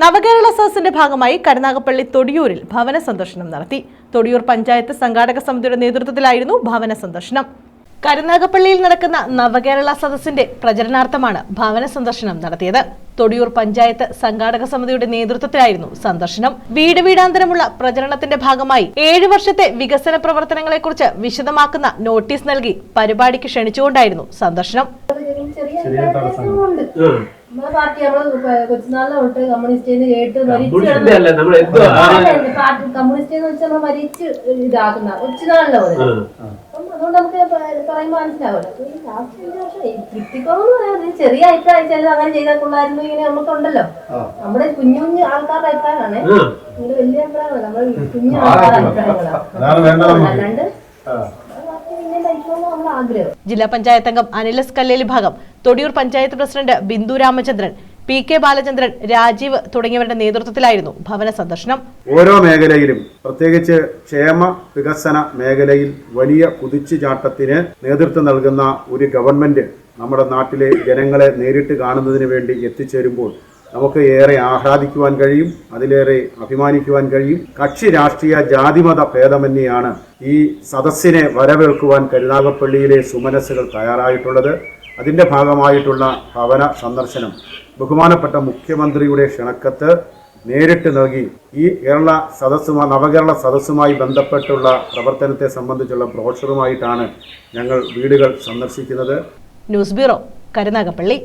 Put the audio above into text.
നവകേരള സദസ്സിന്റെ ഭാഗമായി കരുനാഗപ്പള്ളി തൊടിയൂരിൽ ഭവന സന്ദർശനം നടത്തി. തൊടിയൂർ പഞ്ചായത്ത് സംഘാടക സമിതിയുടെ നേതൃത്വത്തിലായിരുന്നു ഭവന സന്ദർശനം. കരുനാഗപ്പള്ളിയിൽ നടക്കുന്ന നവകേരള സദസ്സിന്റെ പ്രചരണാർത്ഥമാണ് ഭവന സന്ദർശനം നടത്തിയത്. തൊടിയൂർ പഞ്ചായത്ത് സംഘാടക സമിതിയുടെ നേതൃത്വത്തിലായിരുന്നു സന്ദർശനം. വീട് വീടാന്തരമുള്ള പ്രചരണത്തിന്റെ ഭാഗമായി ഏഴു വർഷത്തെ വികസന പ്രവർത്തനങ്ങളെക്കുറിച്ച് വിശദമാക്കുന്ന നോട്ടീസ് നൽകി പരിപാടിക്ക് ക്ഷണിച്ചുകൊണ്ടായിരുന്നു സന്ദർശനം. നമ്മളെ പാർട്ടി നമ്മൾ കൊച്ചുനാളിലെ തൊട്ട് കമ്മ്യൂണിസ്റ്റ് കേട്ട് മരിച്ചു കമ്മ്യൂണിസ്റ്റ് എന്ന് വെച്ചാൽ നമ്മൾ മരിച്ച് ഇതാക്കുന്ന കൊച്ചുനാളിലെ പോലെ. അപ്പം അതുകൊണ്ട് നമുക്ക് പറയുമ്പോൾ മനസ്സിലാവില്ല ലാസ്റ്റ് അഞ്ച് വർഷം പറയാൻ ഒരു ചെറിയ അഭിപ്രായം ചിലത് അങ്ങനെ ചെയ്താൽ കൊള്ളായിരുന്നു ഇങ്ങനെ നമുക്കുണ്ടല്ലോ നമ്മുടെ കുഞ്ഞു കുഞ്ഞു ആൾക്കാരുടെ അഭിപ്രായമാണ്. വലിയ അഭിപ്രായമല്ല നമ്മുടെ കുഞ്ഞു ആൾക്കാരുടെ അഭിപ്രായങ്ങളാണ്. അല്ലാണ്ട് പാർട്ടി പിന്നെ ഭരിക്കണമെന്ന് നമ്മുടെ ആഗ്രഹം. ജില്ലാ പഞ്ചായത്ത് അംഗം അനിലസ് Kallelibhagom Thodiyoor panchayat president Bindu Ramachandran P K Balachandran Rajeev തുടങ്ങിയവരുടെ നേതൃത്വത്തിലായിരുന്നു ഭവന സന്ദർശനം. ഓരോ മേഖലയിലും പ്രത്യേകിച്ച് ക്ഷേമ വികസന മേഖലയിൽ വലിയ കുതിച്ചുചാട്ടത്തിന് നേതൃത്വം നൽകുന്ന ഒരു ഗവൺമെന്റ് നമ്മുടെ നാട്ടിലെ ജനങ്ങളെ നേരിട്ട് കാണുന്നതിന് വേണ്ടി എത്തിച്ചേരുമ്പോൾ നമുക്ക് ഏറെ ആഹ്ലാദിക്കുവാൻ കഴിയും അതിലേറെ അഭിമാനിക്കുവാൻ കഴിയും. കക്ഷി രാഷ്ട്രീയ ജാതിമത ഭേദമന്യെയാണ് ഈ സദസ്സിനെ വരവേൽക്കുവാൻ കരുനാഗപ്പള്ളിയിലെ സുമനസ്സുകൾ തയ്യാറായിട്ടുള്ളത്. അതിന്റെ ഭാഗമായിട്ടുള്ള ഭവന സന്ദർശനം ബഹുമാനപ്പെട്ട മുഖ്യമന്ത്രിയുടെ ക്ഷണക്കത്ത് നേരിട്ട് നൽകി. ഈ കേരള സദസ്സുമായി നവകേരള സദസ്സുമായി ബന്ധപ്പെട്ടുള്ള പ്രവർത്തനത്തെ സംബന്ധിച്ചുള്ള ബ്രോഷറുമായിട്ടാണ് ഞങ്ങൾ വീടുകൾ സന്ദർശിക്കുന്നത്. News bureau Karunagappally.